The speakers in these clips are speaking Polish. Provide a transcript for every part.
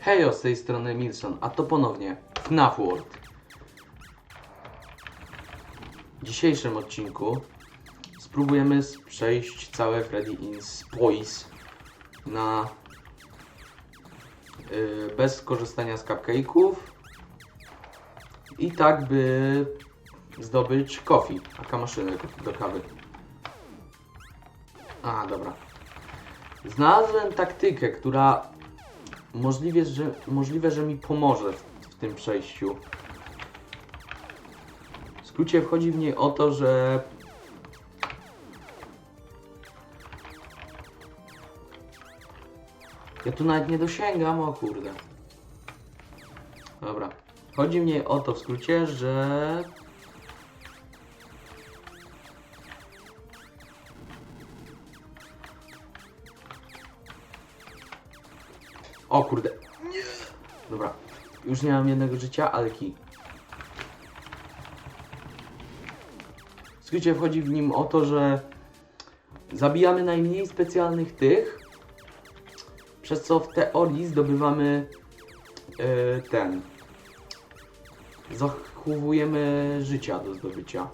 Hejo, z tej strony Milson, a to ponownie FNAF World. W dzisiejszym odcinku spróbujemy przejść całe Freddy in Spoils na y, bez korzystania z cupcake'ów i tak by zdobyć coffee, taka maszynę do kawy. A, dobra. Znalazłem taktykę, która możliwe, że, możliwe, że mi pomoże w, tym przejściu. W skrócie wchodzi w niej o to, że ja tu nawet nie dosięgam, o kurde. Dobra. Chodzi w niej o to w skrócie, że O kurde. Nie. Dobra. Już nie mam jednego życia, ale kij. Skrócie wchodzi w nim o to, że zabijamy najmniej specjalnych tych, przez co w teorii zdobywamy e, ten. Zachowujemy życia do zdobycia.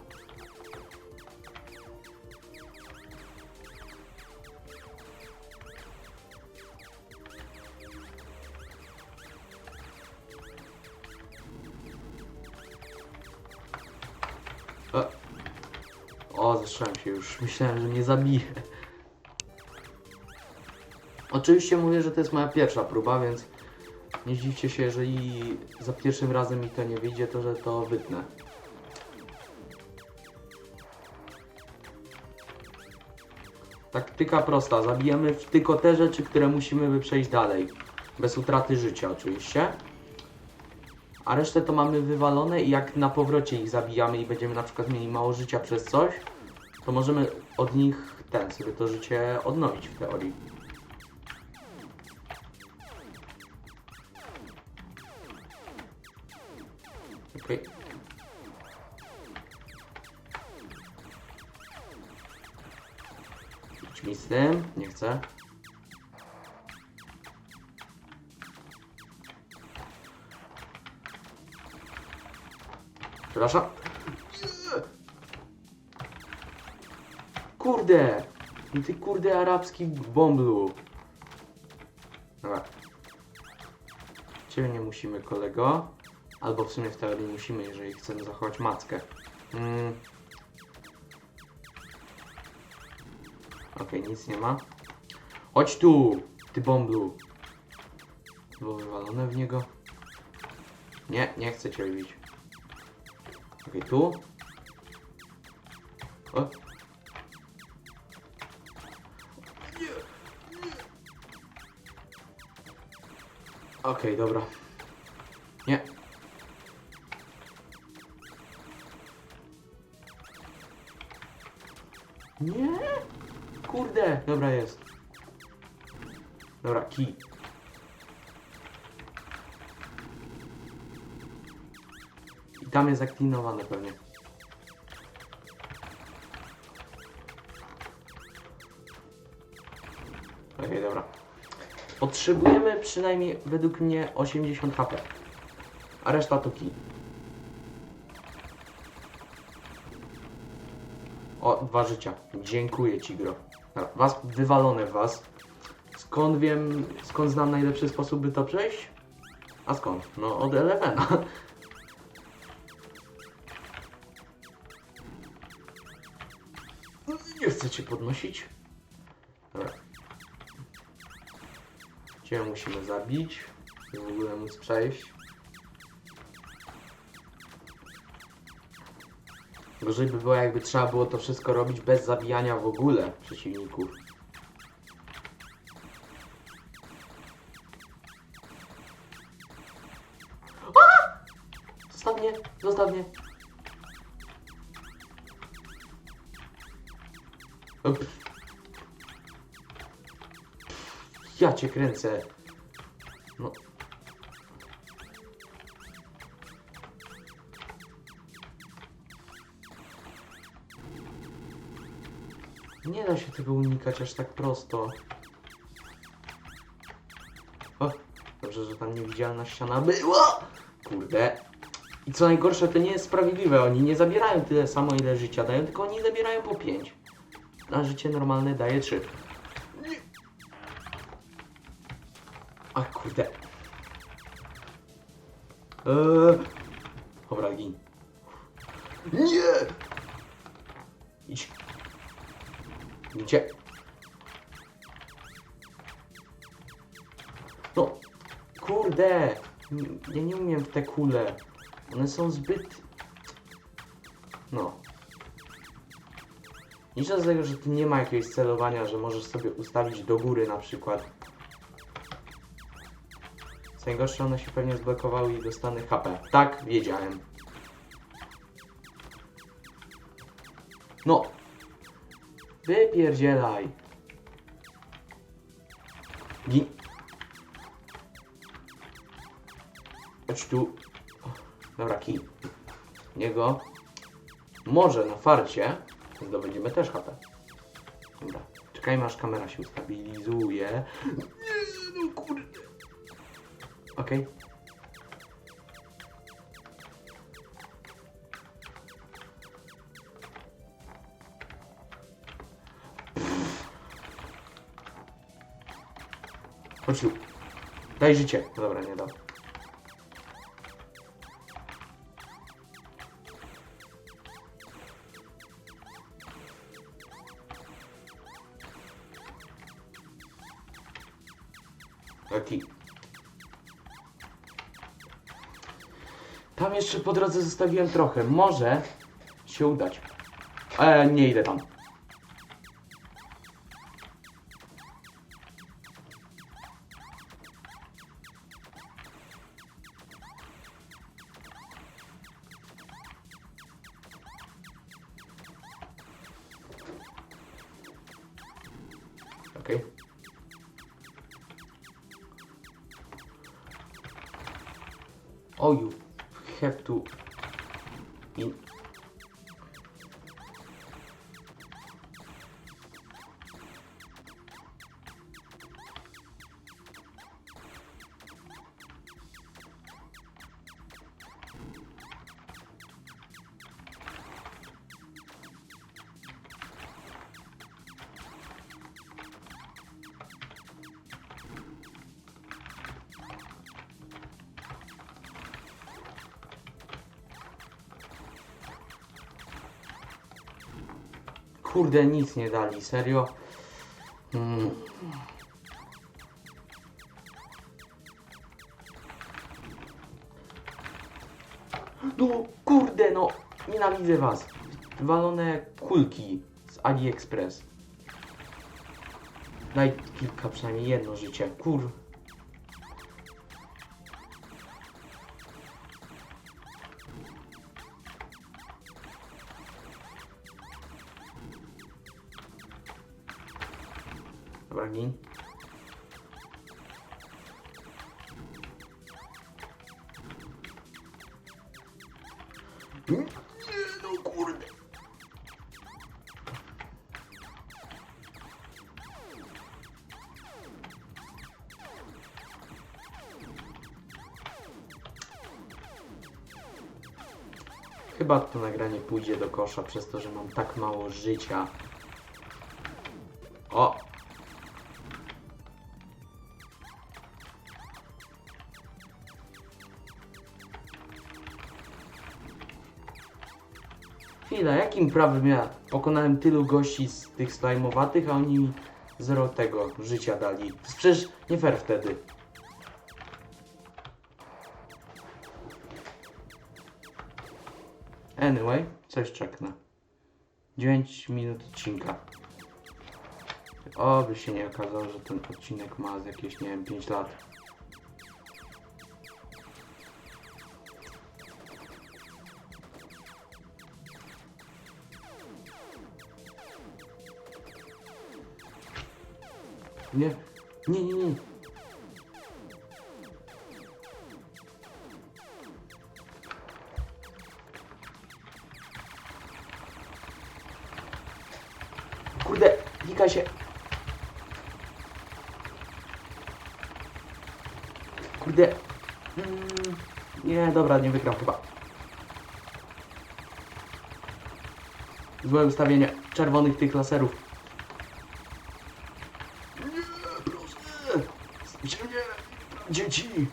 O, zeszłem się już. Myślałem, że mnie zabije. Oczywiście mówię, że to jest moja pierwsza próba, więc nie zdziwcie się, jeżeli za pierwszym razem mi to nie wyjdzie, to że to wytnę. Taktyka prosta. Zabijamy tylko te rzeczy, które musimy by przejść dalej. Bez utraty życia oczywiście. A resztę to mamy wywalone i jak na powrocie ich zabijamy i będziemy na przykład mieli mało życia przez coś, to możemy od nich ten sobie to życie odnowić w teorii. Okej. Idź mi z tym, nie chcę. Przepraszam. Kurde! Ty kurde arabski bomblu. Dobra. Ciebie nie musimy, kolego. Albo w sumie w teorii musimy, jeżeli chcemy zachować mackę. Mm. Okej, nic nie ma. Chodź tu, ty bomblu. Było wywalone w niego. Nie, nie chcę cię bić. Okej, tu. O. Okej, dobra. Nie. Nie? Kurde, dobra jest. Dobra, kij. Tam jest zaklinowane pewnie. Okej, dobra. Potrzebujemy przynajmniej według mnie 80 HP. A reszta to kij. O, dwa życia. Dziękuję ci, gro. Was wywalone was. Skąd wiem, skąd znam najlepszy sposób, by to przejść? A skąd? No, od Elevena. Cię podnosić. Dobra. Cię musimy zabić, by w ogóle móc przejść. Gorzej by było, jakby trzeba było to wszystko robić bez zabijania w ogóle przeciwników. Ja cię kręcę. No. Nie da się tego unikać aż tak prosto. O, dobrze. Że tam niewidzialna ściana była. Kurde. I co najgorsze, to nie jest sprawiedliwe. Oni nie zabierają tyle samo, ile życia dają, tylko oni zabierają po 5. A życie normalne daje 3. Ach, kurde. Eee. Dobra, gin. Nie! Idź. Gdzie? No, kurde. Ja nie umiem w te kule. One są zbyt... No. Liczę z tego, że tu nie ma jakiegoś celowania, że możesz sobie ustawić do góry na przykład. Co najgorsze, one się pewnie zblokowały i dostanę HP. Tak, wiedziałem. No. Wypierdzielaj. Gin. Chodź tu. Dobra, kij. Niego. Może na farcie zdobędziemy też HP. Dobra. Czekajmy aż kamera się ustabilizuje. Nie, no kurde. Okej. Chodź tu. Daj życie. Dobra, nie dam. Jeszcze po drodze zostawiłem trochę. Może się udać. Ale nie idę tam. Okej. You bientôt. Kurde, nic nie dali, serio. Mm. No, kurde, no, nienawidzę was. Walone kulki z AliExpress. Daj kilka, przynajmniej jedno życie, kur... Nie, no kurde. Chyba to nagranie pójdzie do kosza przez to, że mam tak mało życia. Prawem ja pokonałem tylu gości z tych slajmowatych, a oni mi zero tego życia dali? Przecież nie fair wtedy. Anyway, coś czeknę. 9 minut odcinka. Oby się nie okazało, że ten odcinek ma z jakieś, nie wiem, 5 lat. Nie, nie, nie, nie. Kurde, klikaj się. Kurde. Mm, nie, dobra, nie wygram chyba. Złe ustawienie czerwonych tych laserów. Nie, proszę! Zbicie mnie! Dzieci!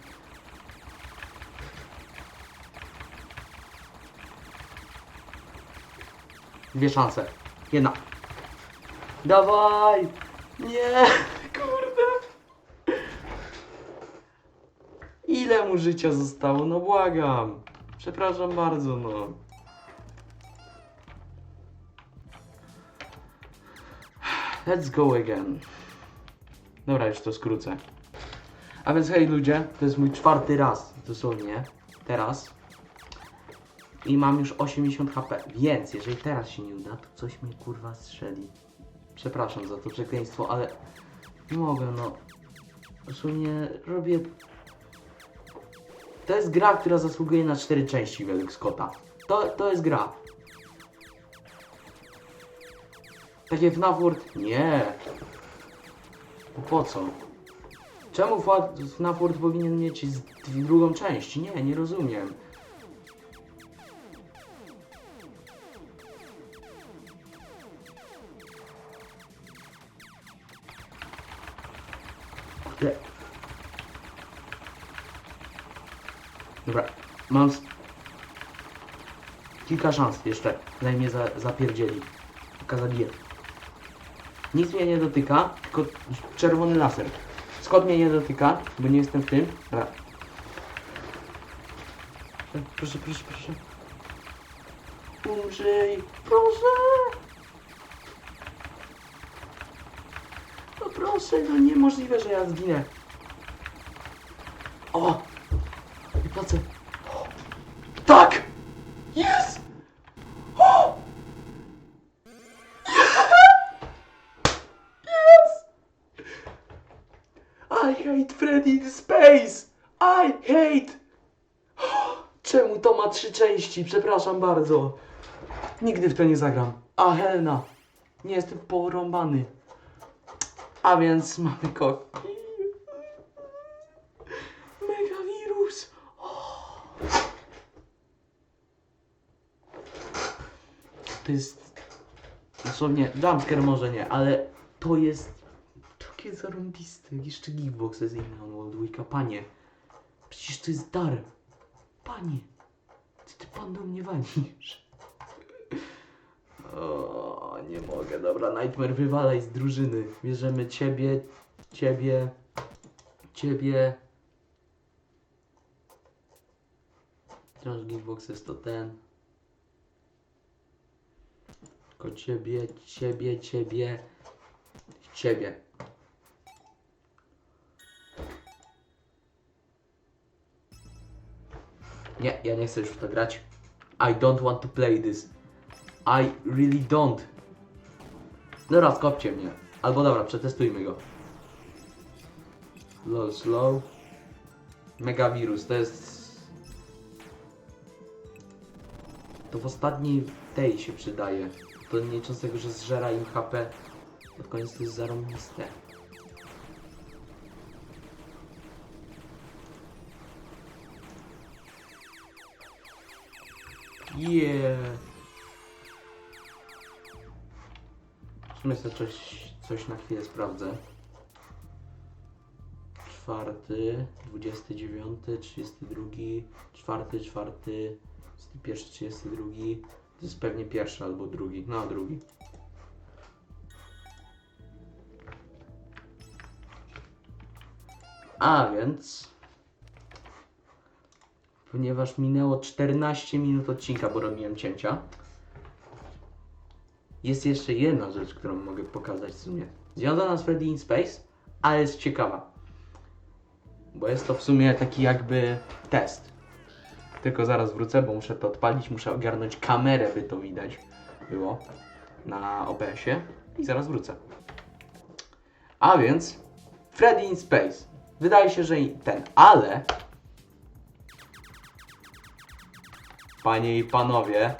Dwie szanse. Jedna. Dawaj! Nie! Kurde! Ile mu życia zostało? No błagam. Przepraszam bardzo, no. Let's go again. Dobra, już to skrócę. A więc hej ludzie, to jest mój czwarty raz, dosłownie, teraz. I mam już 80 HP, więc jeżeli teraz się nie uda, to coś mnie kurwa strzeli. Przepraszam za to przekleństwo, ale nie mogę, no. Dosłownie robię... To jest gra, która zasługuje na cztery części według Scotta. To, to jest gra. Takie FNAF World? Nie. Bo po co? Czemu Fa- FNAF World powinien mieć drugą część? Nie, nie rozumiem. Dobra, mam kilka szans jeszcze, zanim mnie za, zapierdzieli. Taka zabije. Nic mnie nie dotyka, tylko czerwony laser. Skąd mnie nie dotyka, bo nie jestem w tym. Dobra. Proszę, proszę, proszę. Umrzyj, proszę. No proszę, no niemożliwe, że ja zginę. O! I płacę. O! Tak! Jest! O! Yes! I hate Freddy in Space! I hate! Czemu to ma trzy części? Przepraszam bardzo. Nigdy w to nie zagram. A Helena. Nie jestem porąbany. A więc mamy koki. Megawirus. O. To jest dosłownie jumpscare może nie, ale to jest takie zarąbiste. Jeszcze Geekbox jest inny on. Panie, przecież to jest dar. Panie, pan do mnie walisz? O, nie mogę, dobra, Nightmare wywalaj z drużyny. Bierzemy ciebie, ciebie, ciebie. Trash Geekbox jest to ten. Tylko ciebie, ciebie, ciebie, ciebie. Nie, ja nie chcę już w to grać. I don't want to play this. I really don't. Dobra, skopcie mnie. Albo dobra, przetestujmy go. Low, slow. Megawirus, to jest... To w ostatniej tej się przydaje. To nie tego, że zżera im HP. Pod koniec to jest zarąbiste. Yeah. Sumie sobie coś, coś na chwilę sprawdzę. Czwarty, dwudziesty dziewiąty, trzydziesty drugi, czwarty, czwarty, pierwszy, trzydziesty drugi. To jest pewnie pierwszy albo drugi. No, drugi. A więc ponieważ minęło 14 minut odcinka, bo robiłem cięcia. Jest jeszcze jedna rzecz, którą mogę pokazać w sumie. Związana z Freddy in Space, ale jest ciekawa. Bo jest to w sumie taki jakby test. Tylko zaraz wrócę, bo muszę to odpalić, muszę ogarnąć kamerę, by to widać było na OBS-ie. I zaraz wrócę. A więc Freddy in Space. Wydaje się, że ten, ale Panie i panowie,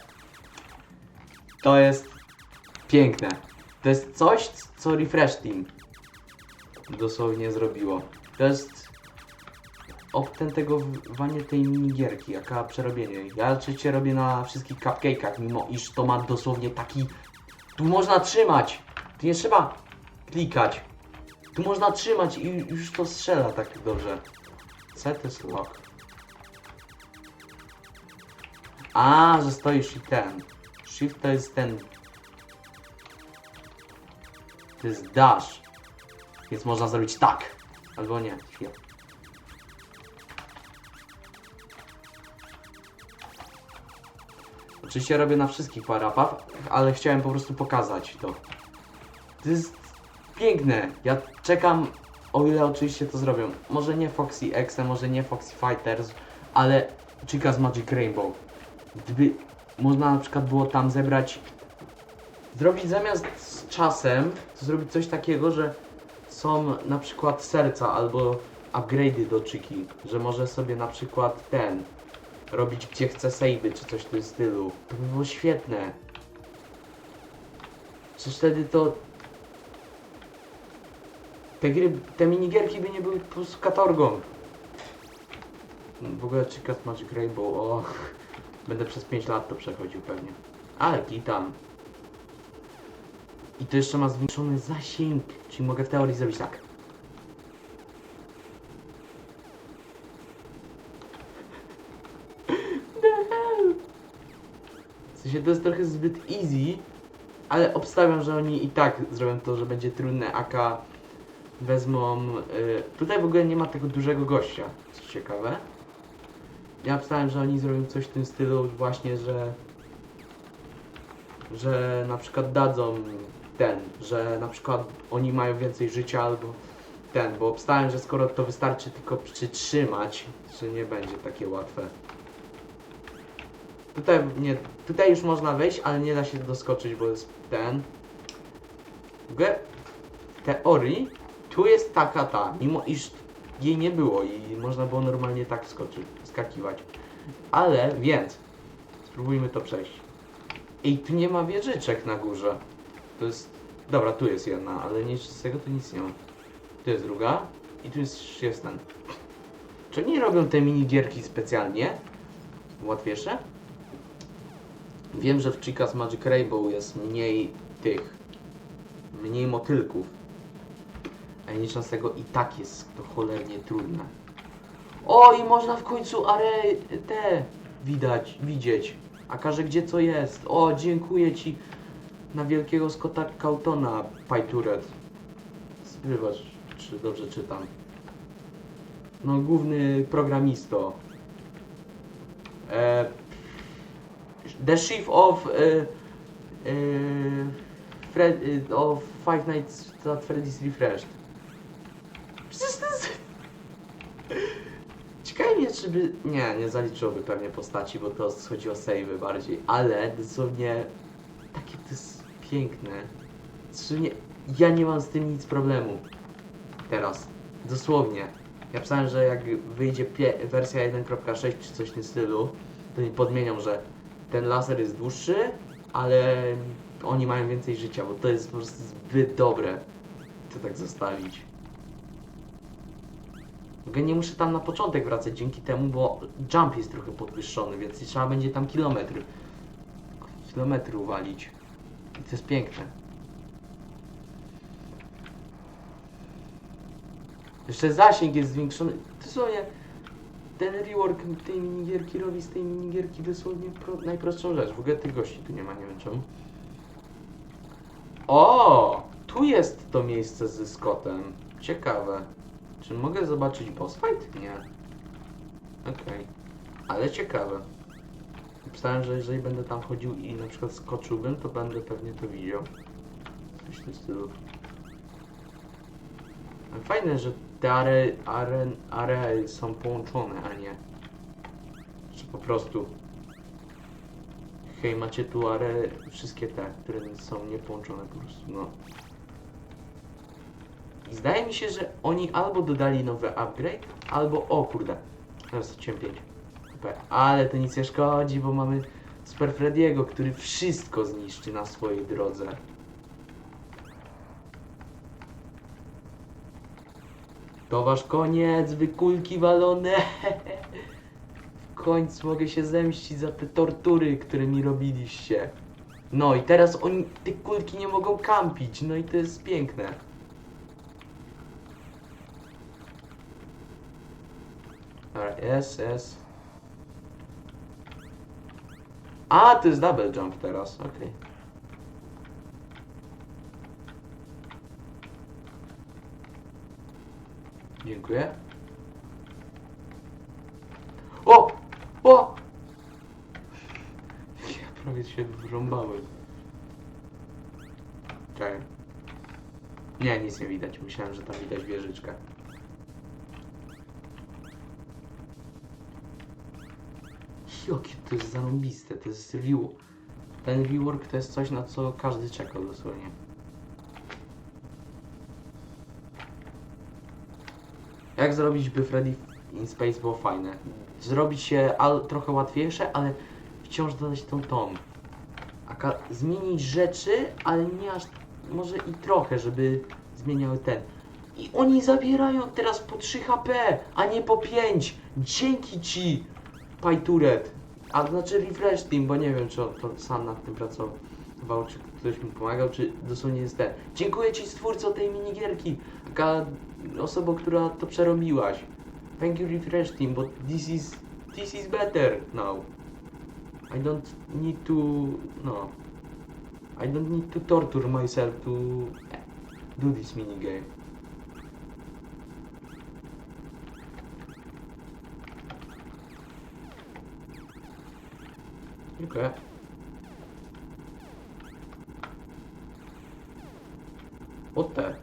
to jest piękne. To jest coś, co Refresh Team dosłownie zrobiło. To jest optem tego wania tej minigierki, jaka przerobienie. Ja oczywiście robię na wszystkich cupcake'ach, mimo iż to ma dosłownie taki... Tu można trzymać! Tu nie trzeba klikać. Tu można trzymać i już to strzela tak dobrze. C to jest. A, że stoisz i ten. Shift to jest ten. To jest dash. Więc można zrobić tak. Albo nie. Chwila. Oczywiście robię na wszystkich parapach, ale chciałem po prostu pokazać to. To jest piękne. Ja czekam, o ile oczywiście to zrobią. Może nie Foxy X, może nie Foxy Fighters, ale Chica's Magic Rainbow. Gdyby można na przykład było tam zebrać, zrobić zamiast z czasem, to zrobić coś takiego, że są na przykład serca albo upgrade'y do Chiki, że może sobie na przykład ten robić gdzie chce save'y czy coś w tym stylu. To by było świetne. Przecież wtedy to te gry, te minigierki by nie były po prostu katorgą. W ogóle Chica's Magic Rainbow, o. Będę przez 5 lat to przechodził pewnie. Ale kitam. I to jeszcze ma zwiększony zasięg, czyli mogę w teorii zrobić tak. W sensie to jest trochę zbyt easy, ale obstawiam, że oni i tak zrobią to, że będzie trudne, aka wezmą... Y, tutaj w ogóle nie ma tego dużego gościa, co ciekawe. Ja obstawiam, że oni zrobią coś w tym stylu właśnie, że... Że na przykład dadzą ten, że na przykład oni mają więcej życia albo ten, bo obstałem, że skoro to wystarczy tylko przytrzymać, że nie będzie takie łatwe. Tutaj nie, tutaj już można wejść, ale nie da się doskoczyć, bo jest ten. W teorii tu jest taka ta, mimo iż jej nie było i można było normalnie tak skoczyć, skakiwać. Ale, więc, spróbujmy to przejść. I tu nie ma wieżyczek na górze. To jest, dobra, tu jest jedna, ale nic z tego tu nic nie ma. Tu jest druga i tu jest, jest ten. Czy oni robią te minigierki specjalnie? Łatwiejsze? Wiem, że w Chica's Magic Rainbow jest mniej tych, mniej motylków. A nic z tego i tak jest to cholernie trudne. O, i można w końcu are te widać, widzieć. A każe gdzie co jest. O, dziękuję ci na wielkiego Scotta Cautona, Pajturet. Zbywacz, czy dobrze czytam. No, główny programisto. E, the Chief of e, e, Fred, e, of Five Nights at Freddy's Refreshed. Przecież to jest... Ciekawe mnie, czy by... Nie, nie zaliczyłoby pewnie postaci, bo to chodzi o savey bardziej, ale dosłownie takie to jest piękne. Dosłownie ja nie mam z tym nic problemu. Teraz. Dosłownie. Ja pisałem, że jak wyjdzie wersja 1.6 czy coś w tym stylu, to mi podmienią, że ten laser jest dłuższy, ale oni mają więcej życia, bo to jest po prostu zbyt dobre. To tak zostawić. Ogóle nie muszę tam na początek wracać dzięki temu, bo jump jest trochę podwyższony, więc trzeba będzie tam kilometr kilometry uwalić. I to jest piękne. Jeszcze zasięg jest zwiększony. Dosłownie ten rework tej minigierki robi z tej minigierki dosłownie pro, najprostszą rzecz. W ogóle tych gości tu nie ma, nie wiem czemu. O! Tu jest to miejsce ze Scottem. Ciekawe. Czy mogę zobaczyć boss fight? Nie. Okej. Ale ciekawe. Myślałem, że jeżeli będę tam chodził i na przykład skoczyłbym, to będę pewnie to widział. Coś w tym stylu. Fajne, że te are, are, areały są połączone, a nie. Że po prostu. Hej, macie tu are, wszystkie te, które są niepołączone po prostu, no. Zdaje mi się, że oni albo dodali nowy upgrade, albo, o kurde, teraz straciłem 5. HP. Ale to nic nie szkodzi, bo mamy Super Frediego, który wszystko zniszczy na swojej drodze. To wasz koniec, wy kulki walone. W końcu mogę się zemścić za te tortury, które mi robiliście. No i teraz oni, te kulki nie mogą kampić, no i to jest piękne. Dobra, jest, jest. A, to jest double jump teraz, okej. Dziękuję. O! O! Ja prawie się wrąbałem. Czekaj. Nie, nic nie widać. Myślałem, że tam widać wieżyczkę. Jakie to jest zarąbiste, to jest review. Ten rework to jest coś, na co każdy czekał dosłownie. Jak zrobić, by Freddy in Space było fajne? Zrobić się al, trochę łatwiejsze, ale wciąż dodać tą tą. Aka, zmienić rzeczy, ale nie aż, może i trochę, żeby zmieniały ten. I oni zabierają teraz po 3 HP, a nie po 5. Dzięki ci, Pajturet. A znaczy refresh team, bo nie wiem, czy on to sam nad tym pracował, czy ktoś mi pomagał, czy dosłownie jest ten. Dziękuję ci stwórco tej minigierki. Taka osoba, która to przerobiłaś. Thank you refresh team, but this is this is better now. I don't need to no. I don't need to torture myself to do this minigame. Okay. What the?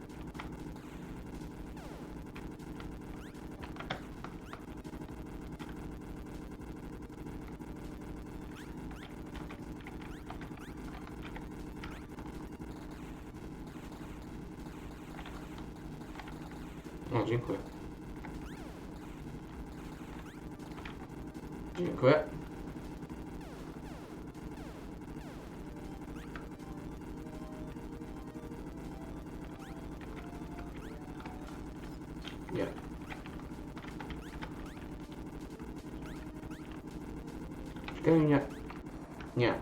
O, dziękuję. Dziękuję. Nie. Czekaj, nie. Nie.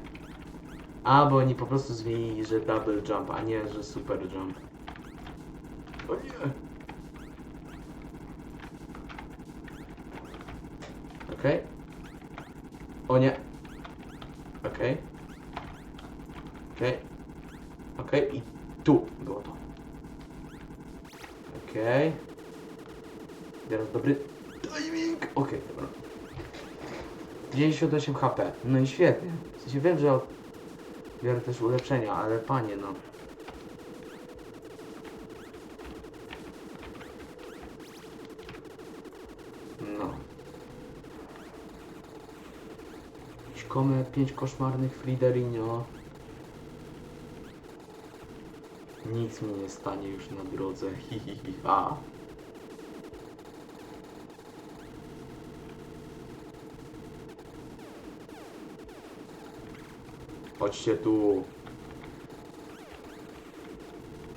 Oni po prostu zmienili, że double jump, a nie, że super jump. O nie. Okej. O nie. Okej. Okej. Okej, i tu było to. Okej. Teraz dobry timing. Okej, dobra. 98 HP. No i świetnie. W sensie wiem, że biorę też ulepszenia, ale panie no. No. Ćkome 5 koszmarnych Friderinio. Nic mi nie stanie już na drodze. Hi, hi, hi, Chodźcie tu.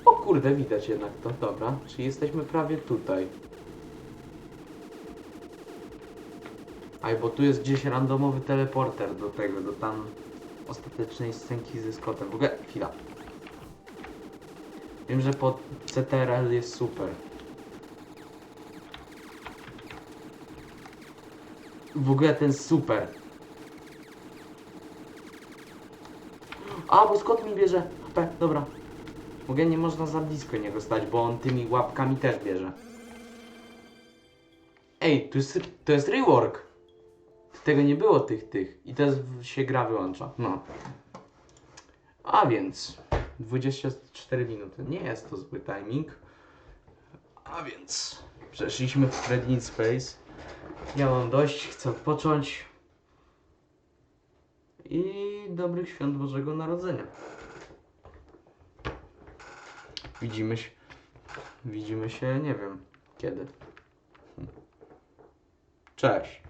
O kurde, widać jednak to. Dobra, czyli jesteśmy prawie tutaj. Aj, bo tu jest gdzieś randomowy teleporter do tego, do tam ostatecznej scenki ze Scottem. W ogóle, chwila. Wiem, że pod CTRL jest super. W ogóle ten super. A, bo Scott mi bierze HP, dobra. Mogę nie można za blisko niego stać, bo on tymi łapkami też bierze. Ej, to jest, to jest rework. Tego nie było tych, tych. I teraz się gra wyłącza. No. A więc 24 minuty. Nie jest to zły timing. A więc przeszliśmy w Freddy in Space. Ja mam dość, chcę odpocząć. I dobrych świąt Bożego Narodzenia. Widzimy się. Widzimy się, nie wiem kiedy. Cześć.